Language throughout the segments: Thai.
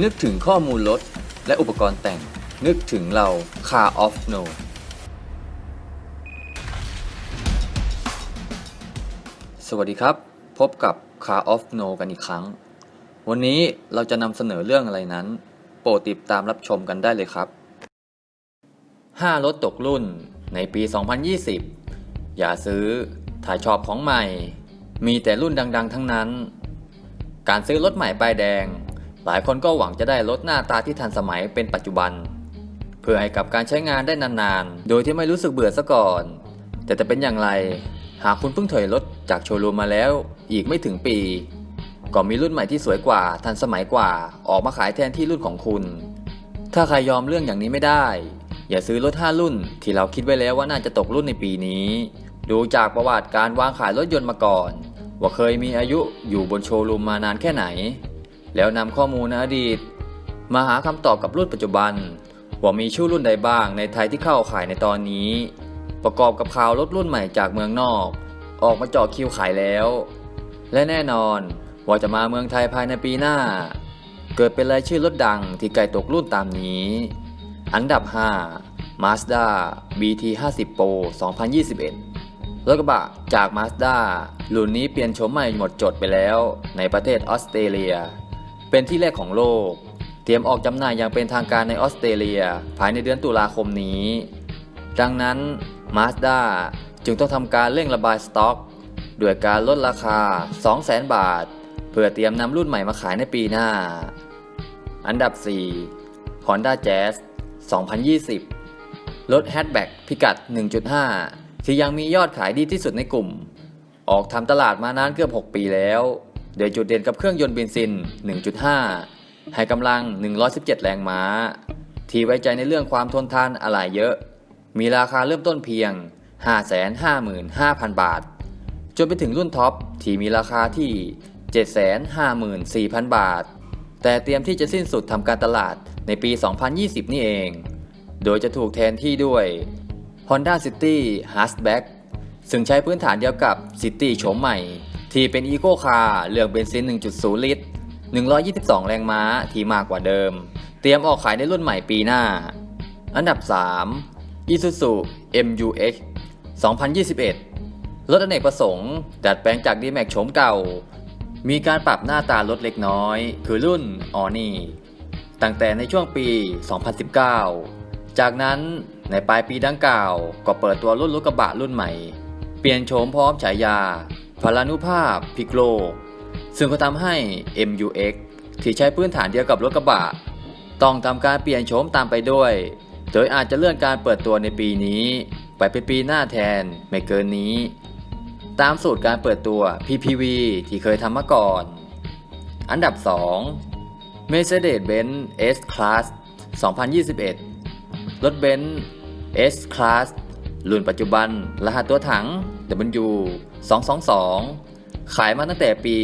นึกถึงข้อมูลรถและอุปกรณ์แต่ง นึกถึงเรา Car of No สวัสดีครับ พบกับ Car of No กันอีกครั้ง วันนี้เราจะนำเสนอเรื่องอะไรนั้น โปรดติดตามรับชมกันได้เลยครับ 5 รถตกรุ่นในปี 2020 อย่าซื้อถ้าชอบของใหม่ มีแต่รุ่นดัง ๆ ทั้งนั้น การซื้อรถใหม่ป้ายแดง หลายคนก็หวังจะได้รถหน้าตาที่ทันสมัยเป็นปัจจุบัน เพื่อให้กับการใช้งานได้นานๆ โดยที่ไม่รู้สึกเบื่อซะก่อน แต่จะเป็นอย่างไร หากคุณเพิ่งถอยรถจากโชว์รูมมาแล้ว อีกไม่ถึงปี ก็มีรุ่นใหม่ที่สวยกว่าทันสมัยกว่า ออกมาขายแทนที่รุ่นของคุณ ถ้าใครยอมเรื่องอย่างนี้ไม่ได้ อย่าซื้อรถ 5 รุ่น ที่เราคิดไว้แล้วว่าน่าจะตกรุ่นในปีนี้ ดูจากประวัติการวางขายรถยนต์มาก่อน ว่าเคยมีอายุอยู่บนโชว์รูมมานานแค่ไหน แล้วนำข้อมูลในอดีต มาหาคำตอบกับรุ่นปัจจุบัน ว่ามีชื่อรุ่นใดบ้างในไทยที่เข้าขายในตอนนี้ ประกอบกับข่าวรถรุ่นใหม่จากเมืองนอก ออกมาเจาะคิวขายแล้ว และแน่นอนว่าจะมาเมืองไทยภายในปีหน้า เกิดเป็นรายชื่อรถดังที่ไกลตกรุ่นตามนี้ อันดับ 5 Mazda BT 50 Pro 2021 รถกระบะจาก Mazda รุ่นนี้เปลี่ยนโฉมใหม่หมดจดไปแล้วในประเทศออสเตรเลีย เป็นที่แรกของโลก เตรียมออกจำหน่ายอย่างเป็นทางการในออสเตรเลียภายในเดือนตุลาคมนี้ ดังนั้น Mazda จึงต้องทำการเร่งระบายสต็อกด้วยการลดราคา 200,000 บาท เพื่อเตรียมนำรุ่นใหม่มาขายในปีหน้า อันดับ 4 Honda Jazz 2020 รถแฮชแบ็กพิกัด 1.5 ที่ยังมียอดขายดีที่สุดในกลุ่ม ออกทำตลาดมานานเกือบ 6 ปีแล้ว โดยจุดเด่นกับเครื่องยนต์เบนซิน 1.5 ให้กำลัง 117 แรงม้า ที่ไว้ใจในเรื่องความทนทานอะไหล่เยอะ มีราคาเริ่มต้นเพียง 555,000 บาท จนไปถึงรุ่นท็อปที่มีราคาที่ 754,000 บาท แต่เตรียมที่จะสิ้นสุดทำการตลาดในปี 2020 นี่เอง โดยจะถูกแทนที่ด้วย Honda City Hatchback ซึ่งใช้พื้นฐานเดียวกับ City โฉมใหม่ ที่เป็นอีโคคาร์เลือกเบนซิน 1.0 ลิตร 122 แรงม้าที่มากกว่าเดิม เตรียมออกขายในรุ่นใหม่ปีหน้า อันดับ 3 Isuzu MU-X 2021 รถอเนกประสงค์ ดัดแปลงจาก D-Max โฉมเก่า มีการปรับหน้าตารถเล็กน้อย คือรุ่นออนี่ตั้งแต่ในช่วงปี 2019 จากนั้นในปลายปีดังกล่าว ก็เปิดตัวรุ่นรถกระบะรุ่นใหม่ เปลี่ยนโฉมพร้อมฉายา พลานุภาพพิกโลซึ่งก็ทำให้ MUX ที่ใช้พื้นฐานเดียวกับรถกระบะ ต้องทำการเปลี่ยนโฉมตามไปด้วย โดยอาจจะเลื่อนการเปิดตัวในปีนี้ ไปเป็นปีหน้าแทนไม่เกินนี้ ตามสูตรการเปิดตัว PPV ที่เคยทำมาก่อน อันดับ 2 Mercedes-Benz S-Class 2021 รถเบนซ์ S-Class รุ่นปัจจุบันรหัสตัวถัง W 222 ขายมาตั้งแต่ปี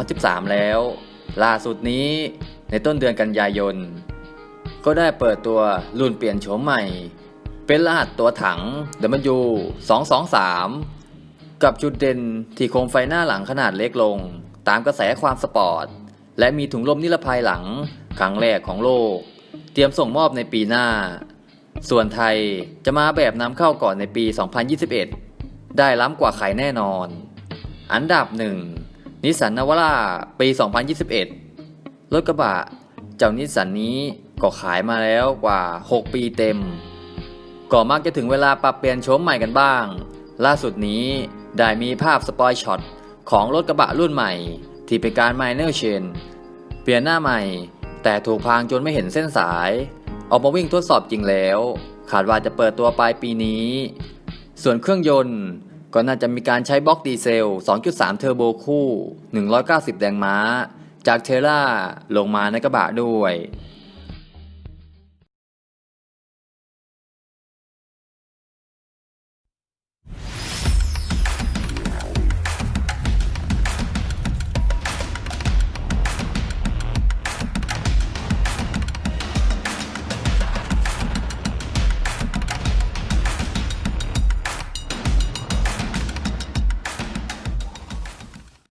2013 แล้ว ล่าสุดนี้ในต้นเดือนกันยายน ก็ได้เปิดตัวรุ่นเปลี่ยนโฉมใหม่ เป็นรหัสตัวถัง W 223 กับจุดเด่นที่โคมไฟหน้าหลังขนาดเล็กลง ตามกระแสความสปอร์ต และมีถุงลมนิรภัยหลังครั้งแรกของโลก เตรียมส่งมอบในปีหน้า ส่วนไทยจะมาแบบนำเข้าก่อนในปี 2021 ได้ล้ำกว่าขายแน่นอน อันดับ 1 นิสสันนาวาร่าปี 2021 รถกระบะ เจ้านิสสันนี้ก็ขายมาแล้วกว่า 6 ปีเต็ม ก็มักจะถึงเวลาปรับเปลี่ยนโฉมใหม่กันบ้าง ล่าสุดนี้ได้มีภาพสปอยช็อตของรถกระบะรุ่นใหม่ ที่เป็นการ Minor Change เปลี่ยนหน้าใหม่ แต่ถูกพรางจนไม่เห็นเส้นสาย ออกมาวิ่งทดสอบจริงแล้วขาดว่าจะเปิดตัวปลายปีนี้ ส่วนเครื่องยนต์ก็น่าจะมีการใช้บล็อกดีเซล 2.3 เทอร์โบคู่ 190 แรงม้า จากเทล่าลงมาในกระบะด้วย